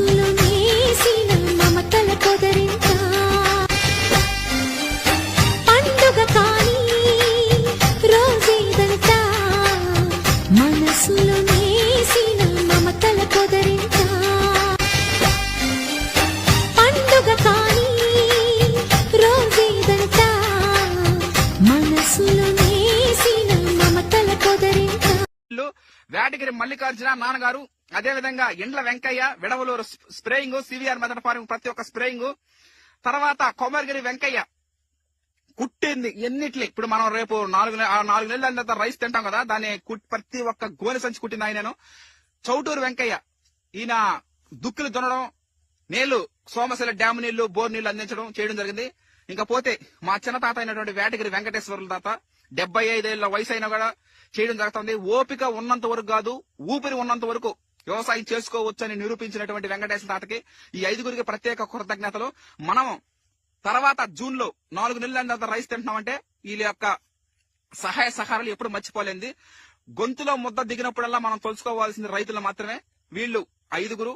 మనసులో నేసిన మమతల పొదరింత పండుగ కానీ రోజేదంతా మనసులో నేసిన మమతల పొదరింత పండుగ కానీ రోజేదంతా మనసులో నేసిన మమతల పొదరింత వేటగిరి మల్లికార్జున నాన్నగారు అదేవిధంగా ఇండ్ల వెంకయ్య విడవలూరు స్ప్రేయింగ్ సివిఆర్ మెదడు ఫారింగ్ ప్రతి ఒక్క స్ప్రేయింగ్. తర్వాత కొమరగిరి వెంకయ్య. కుట్టింది ఎన్నిట్లి. ఇప్పుడు మనం రేపు నాలుగు నాలుగు నెలల తర్వాత రైస్ తింటాం కదా దాన్ని ప్రతి ఒక్క గోనె సంచి కుట్టింది ఆయనను చౌటూరు వెంకయ్య. ఈయన దుక్కులు దున్నడం నీళ్ళు సోమశిల డ్యామ్ నీళ్ళు బోర్ నీళ్ళు అందించడం చేయడం జరిగింది. ఇంకా పోతే మా చిన్న తాత అయినటువంటి వేటగిరి వెంకటేశ్వరుల తాత డెబ్బై ఐదేళ్ళ వయసు అయినా కూడా చేయడం జరుగుతుంది. ఓపిక ఉన్నంత వరకు కాదు ఊపిరి ఉన్నంత వరకు వ్యవసాయం చేసుకోవచ్చని నిరూపించినటువంటి వెంకటేశ్వర తాతకి ఈ ఐదుగురికి ప్రత్యేక కృతజ్ఞతలు. మనం తర్వాత జూన్లో నాలుగు నెలల తర్వాత రైస్ తింటున్నామంటే వీళ్ళ యొక్క సహాయ సహారాలు ఎప్పుడు మర్చిపోలేంది గొంతులో ముద్ద దిగినప్పుడల్లా మనం తెలుసుకోవాల్సింది రైతులు మాత్రమే. వీళ్ళు ఐదుగురు.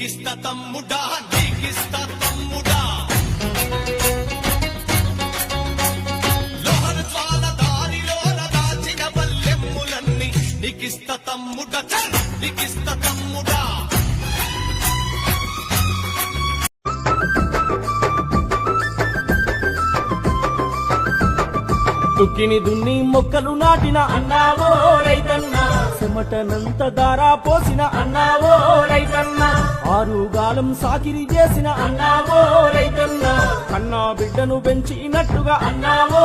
నీకిస్త తమ్ముడా నీకిస్త తమ్ముడా. లోహన జ్వాల దారిలోన దాచిన బల్లెమ్ములన్నీ నీకిస్త తమ్ముడ చల్ తమ్ముడా. తుక్కిని దున్ని మొక్కలు నాటిన అన్నావో రైతన్న చెమటనంత దారా పోసిన అన్నావో రైతన్న. ఆరుగాలం సాకిరి చేసిన అన్నావో రైతన్న. కన్నా బిడ్డను పెంచినట్టుగా అన్నావో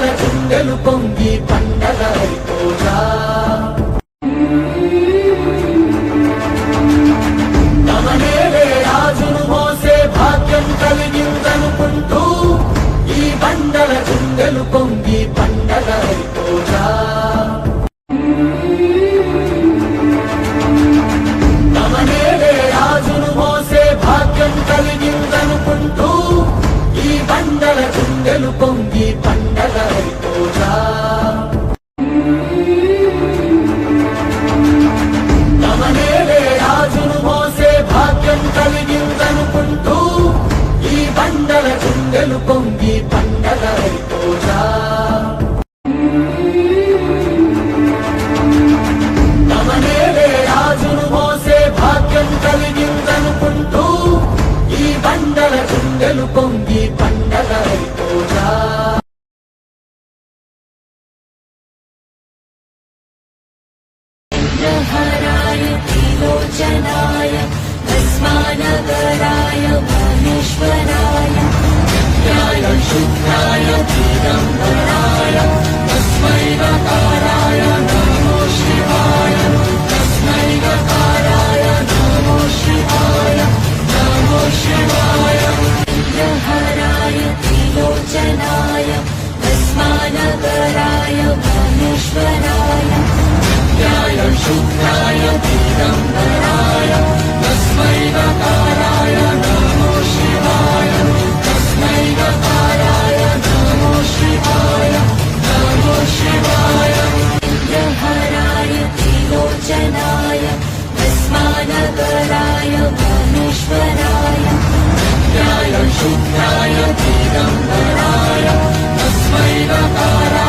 మన గుండెలు పొంగి పండగ అయిపోయా తమనేవే రాజును మోసే భాగ్యం కలిగిందనుకుంటూ ఈ బండల గుండెలు పొంగి పండగ అయిపోయా తమనేవే రాజును మోసే భాగ్యం కలిగిందనుకుంటూ ఈ బండల గుండెలు పొంగి Gracias. भस्मानगराय महेश्वराय नित्याय शुद्धाय तस्मै नकाराय नमो शिवाय। तस्मै नकाराय नमो शिवाय। नमो शिवाय। इन्द्रहराय त्रिलोचनाय। भस्मानगराय महेश्वराय नित्याय शुद्धाय दिगम्बराय त्रिलोचनाय भस्मानगराय महेश्वराय नित्याय शुद्धाय दिगम्बराय तस्मै नकाराय